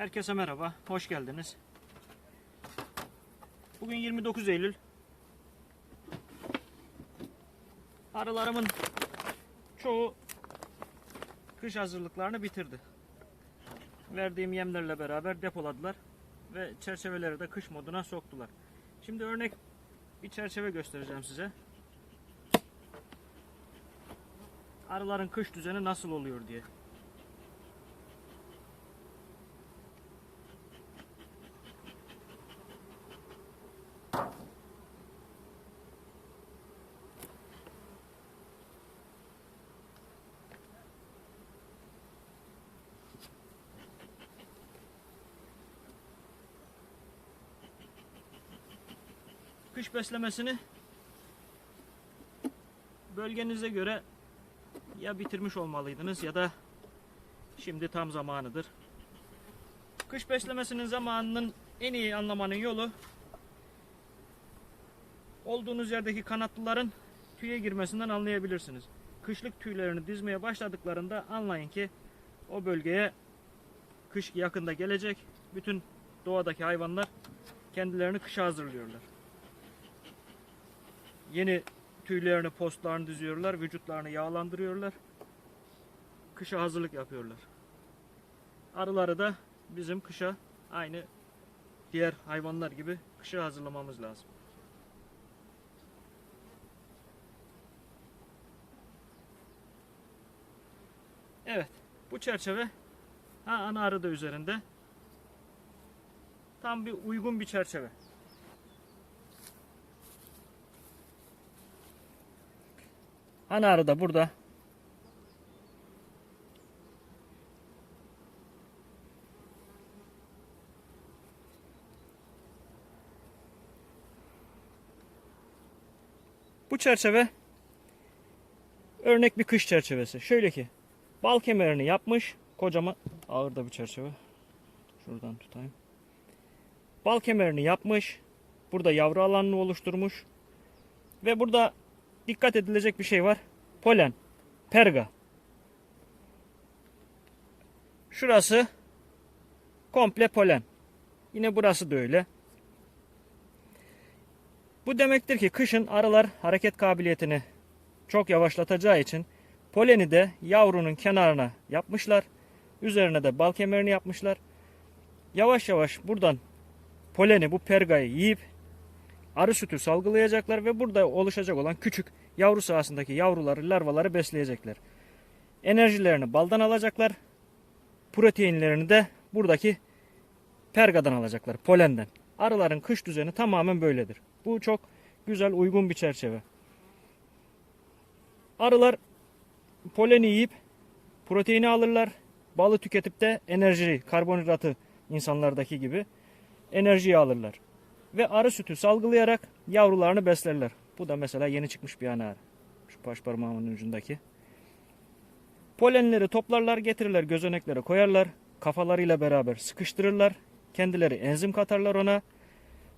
Herkese merhaba, hoş geldiniz. Bugün 29 Eylül. Arılarımın çoğu kış hazırlıklarını bitirdi. Verdiğim yemlerle beraber depoladılar ve çerçeveleri de kış moduna soktular. Şimdi örnek bir çerçeve göstereceğim size. Arıların kış düzeni nasıl oluyor diye. Kış beslemesini bölgenize göre ya bitirmiş olmalıydınız ya da şimdi tam zamanıdır. Kış beslemesinin zamanının en iyi anlamanın yolu olduğunuz yerdeki kanatlıların tüye girmesinden anlayabilirsiniz. Kışlık tüylerini dizmeye başladıklarında anlayın ki o bölgeye kış yakında gelecek. Bütün doğadaki hayvanlar kendilerini kışa hazırlıyorlar yeni tüylerini, postlarını diziyorlar, vücutlarını yağlandırıyorlar. Kışa hazırlık yapıyorlar. Arıları da bizim kışa aynı diğer hayvanlar gibi kışa hazırlamamız lazım. Evet, bu çerçeve ha, ana arı da üzerinde. Tam bir uygun bir çerçeve. Ana arı da burada. Bu çerçeve örnek bir kış çerçevesi. Şöyle ki bal kemerini yapmış. Kocaman ağır da bir çerçeve. Şuradan tutayım. Bal kemerini yapmış. Burada yavru alanını oluşturmuş. Ve burada dikkat edilecek bir şey var. Polen, perga. Şurası komple polen. Yine burası da öyle. Bu demektir ki kışın arılar hareket kabiliyetini çok yavaşlatacağı için poleni de yavrunun kenarına yapmışlar. Üzerine de bal kemerini yapmışlar. Yavaş yavaş buradan poleni bu pergayı yiyip arı sütü salgılayacaklar ve burada oluşacak olan küçük yavru sahasındaki yavruları, larvaları besleyecekler. Enerjilerini baldan alacaklar. Proteinlerini de buradaki pergadan alacaklar, polenden. Arıların kış düzeni tamamen böyledir. Bu çok güzel, uygun bir çerçeve. Arılar poleni yiyip proteini alırlar. Balı tüketip de enerji, karbonhidratı insanlardaki gibi enerjiyi alırlar ve arı sütü salgılayarak yavrularını beslerler. Bu da mesela yeni çıkmış bir ana. Şu baş parmağımın ucundaki. Polenleri toplarlar getirirler gözeneklere koyarlar. Kafalarıyla beraber sıkıştırırlar. Kendileri enzim katarlar ona.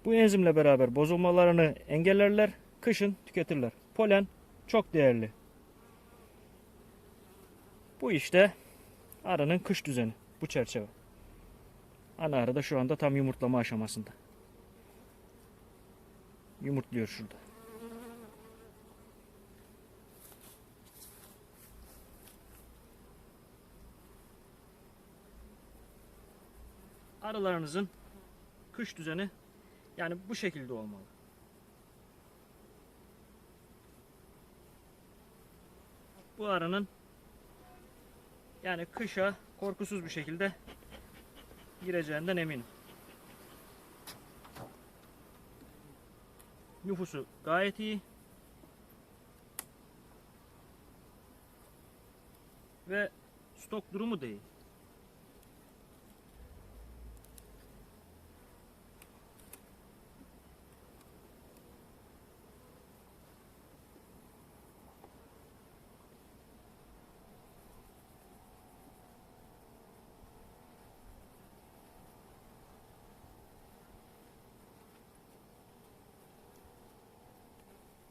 Bu enzimle beraber bozulmalarını engellerler. Kışın tüketirler. Polen çok değerli. Bu işte arının kış düzeni. Bu çerçeve. Ana arı da şu anda tam yumurtlama aşamasında. Yumurtluyor şurada. Arılarınızın kış düzeni yani bu şekilde olmalı. Bu arının yani kışa korkusuz bir şekilde gireceğinden eminim. Nüfusu gayet iyi. Ve stok durumu da iyi.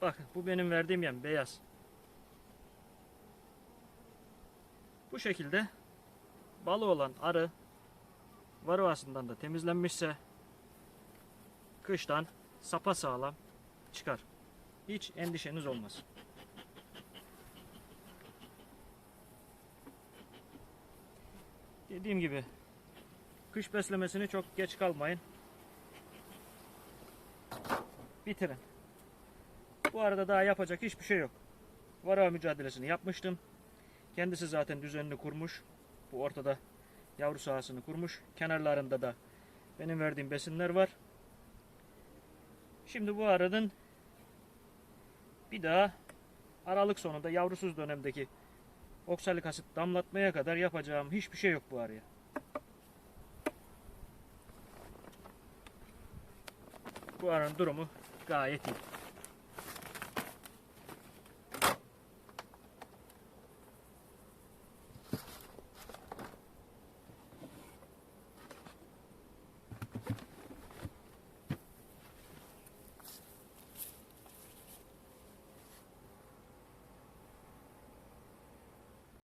Bakın bu benim verdiğim yem beyaz. Bu şekilde balı olan arı varoasından da temizlenmişse kıştan sapa sağlam çıkar. Hiç endişeniz olmaz. Dediğim gibi kış beslemesini çok geç kalmayın. Bitirin. Bu arada daha yapacak hiçbir şey yok. Varroa mücadelesini yapmıştım. Kendisi zaten düzenini kurmuş. Bu ortada yavru sahasını kurmuş. Kenarlarında da benim verdiğim besinler var. Şimdi bu arının bir daha Aralık sonunda yavrusuz dönemdeki oksalik asit damlatmaya kadar yapacağım hiçbir şey yok bu araya. Bu arının durumu gayet iyi.